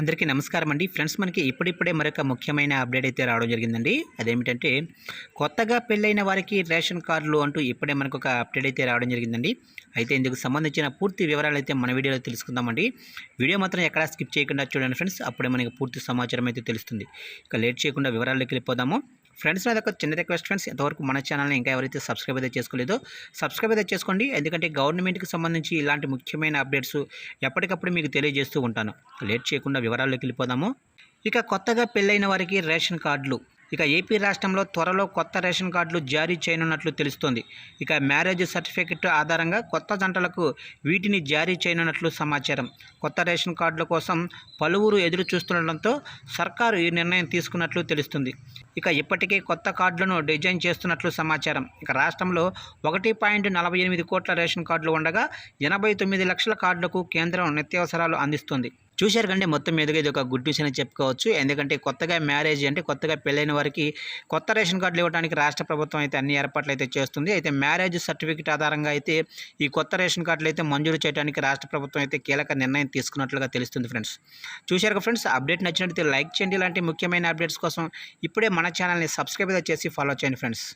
అందరికీ నమస్కారం అండి. ఫ్రెండ్స్ మనకి ఇప్పుడిప్పుడే మరొక ముఖ్యమైన అప్డేట్ అయితే రావడం జరిగిందండి. అదేమిటంటే కొత్తగా పెళ్ళైన వారికి రేషన్ కార్డులు అంటూ ఇప్పుడే మనకు ఒక అప్డేట్ అయితే రావడం జరిగిందండి. అయితే ఇందుకు సంబంధించిన పూర్తి వివరాలు అయితే మన వీడియోలో తెలుసుకుందామండి. వీడియో మాత్రం ఎక్కడా స్కిప్ చేయకుండా చూడండి ఫ్రెండ్స్. అప్పుడే మనకి పూర్తి సమాచారం అయితే తెలుస్తుంది. ఇక లేట్ చేయకుండా వివరాల్లోకి వెళ్ళిపోదాము. ఫ్రెండ్స్ మీద ఒక చిన్న రిక్వెస్ట్ ఫ్రెండ్స్ ఎంతవరకు మన ఛానల్ని ఇంకా ఎవరైతే సబ్స్క్రైబ్ అయితే చేసుకోలేదో సబ్స్క్రైబ్ అయితే చేసుకోండి. ఎందుకంటే గవర్నమెంట్కి సంబంధించి ఇలాంటి ముఖ్యమైన అప్డేట్స్ ఎప్పటికప్పుడు మీకు తెలియజేస్తూ ఉంటాను. లేట్ చేయకుండా వివరాల్లోకి వెళ్ళిపోదాము. ఇక కొత్తగా పెళ్ళైన వారికి రేషన్ కార్డులు. ఇక ఏపీ రాష్ట్రంలో త్వరలో కొత్త రేషన్ కార్డులు జారీ చేయనున్నట్లు తెలుస్తోంది. ఇక మ్యారేజ్ సర్టిఫికెట్ ఆధారంగా కొత్త జంటలకు వీటిని జారీ చేయనున్నట్లు సమాచారం. కొత్త రేషన్ కార్డుల కోసం పలువురు ఎదురు చూస్తుండటంతో సర్కారు ఈ నిర్ణయం తీసుకున్నట్లు తెలుస్తుంది. ఇక ఇప్పటికే కొత్త కార్డులను డిజైన్ చేస్తున్నట్లు సమాచారం. ఇక రాష్ట్రంలో ఒకటి పాయింట్ నలభై ఎనిమిది కోట్ల రేషన్ కార్డులు ఉండగా ఎనభై తొమ్మిది లక్షల కార్డులకు కేంద్రం నిత్యావసరాలు అందిస్తుంది. చూశారు కంటే మొత్తం మీదుగా ఇది ఒక గుడ్ న్యూస్ అని చెప్పుకోవచ్చు. ఎందుకంటే కొత్తగా మ్యారేజ్ అంటే కొత్తగా పెళ్ళైన వారికి కొత్త రేషన్ కార్డులు ఇవ్వడానికి రాష్ట్ర ప్రభుత్వం అయితే అన్ని ఏర్పాట్లు అయితే చేస్తుంది. అయితే మ్యారేజ్ సర్టిఫికేట్ ఆధారంగా అయితే ఈ కొత్త రేషన్ కార్డులు అయితే మంజూరు చేయడానికి రాష్ట్ర ప్రభుత్వం అయితే కీలక నిర్ణయం తీసుకున్నట్లుగా తెలుస్తుంది ఫ్రెండ్స్. చూశారు ఫ్రెండ్స్ అప్డేట్ నచ్చినట్లయితే లైక్ చేయండి. ఇలాంటి ముఖ్యమైన అప్డేట్స్ కోసం ఇప్పుడే మన ఛానల్ని సబ్స్క్రైబ్ చేసి ఫాలో చేయండి ఫ్రెండ్స్.